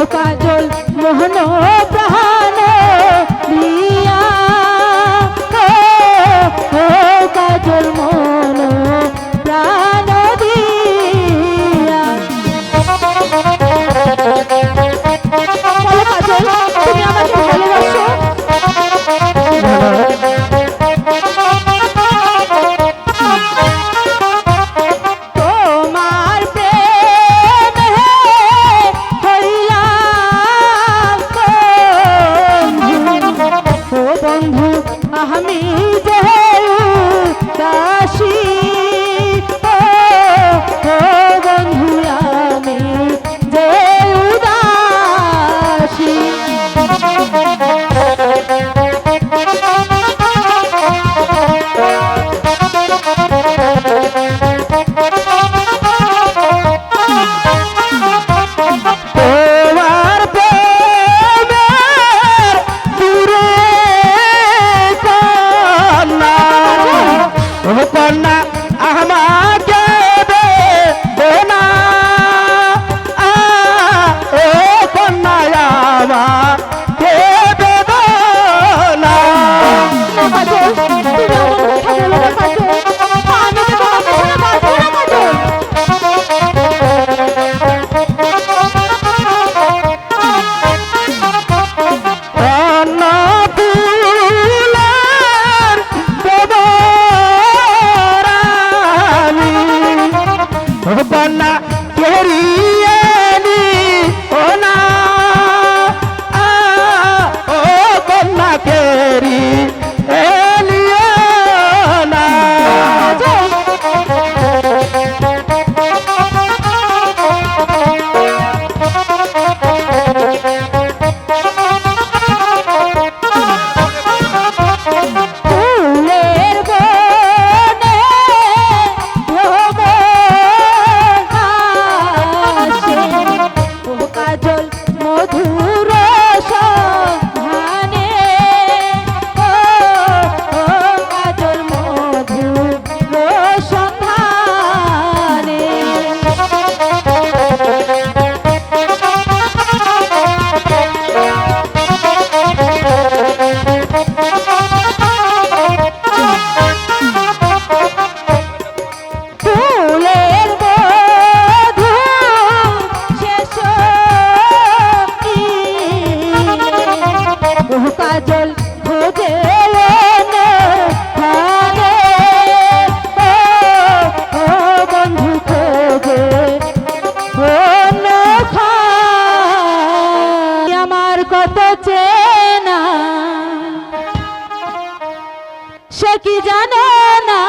Boa tarde. কি জানো না?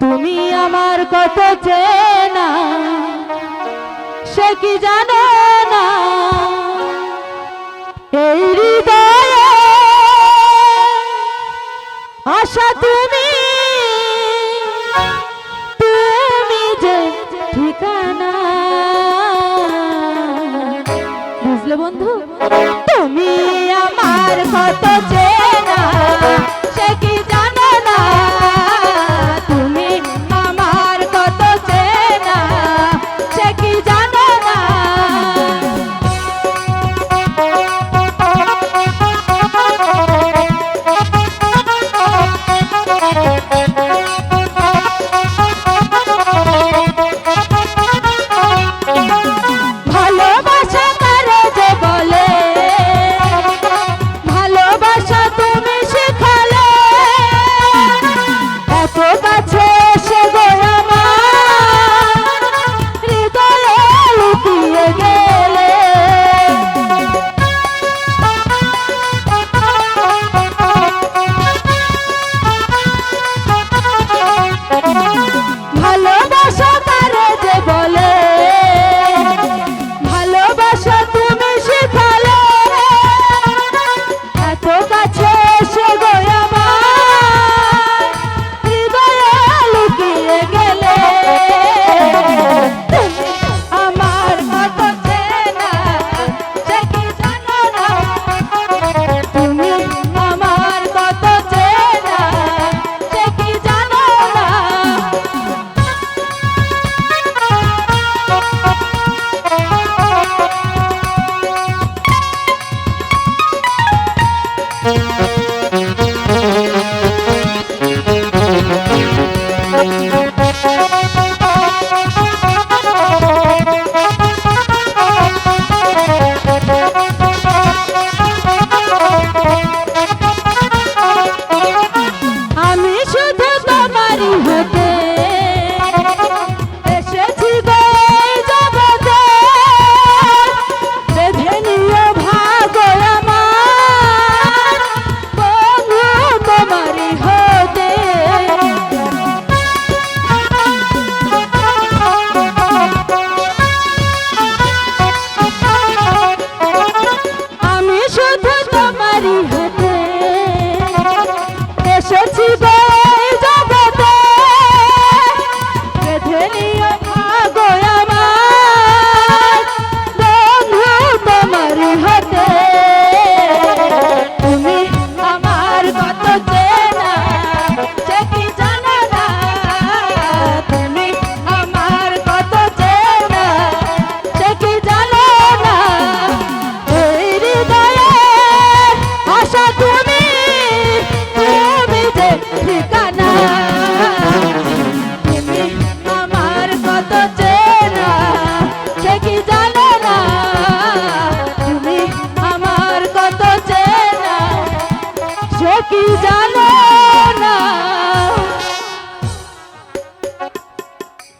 তুমি আমার কত চেনা, সে কি জানো না? এই হৃদয় আশা তুমি তুমি যে ঠিকানা। বুঝলে বন্ধু? তুমি আমার কত যে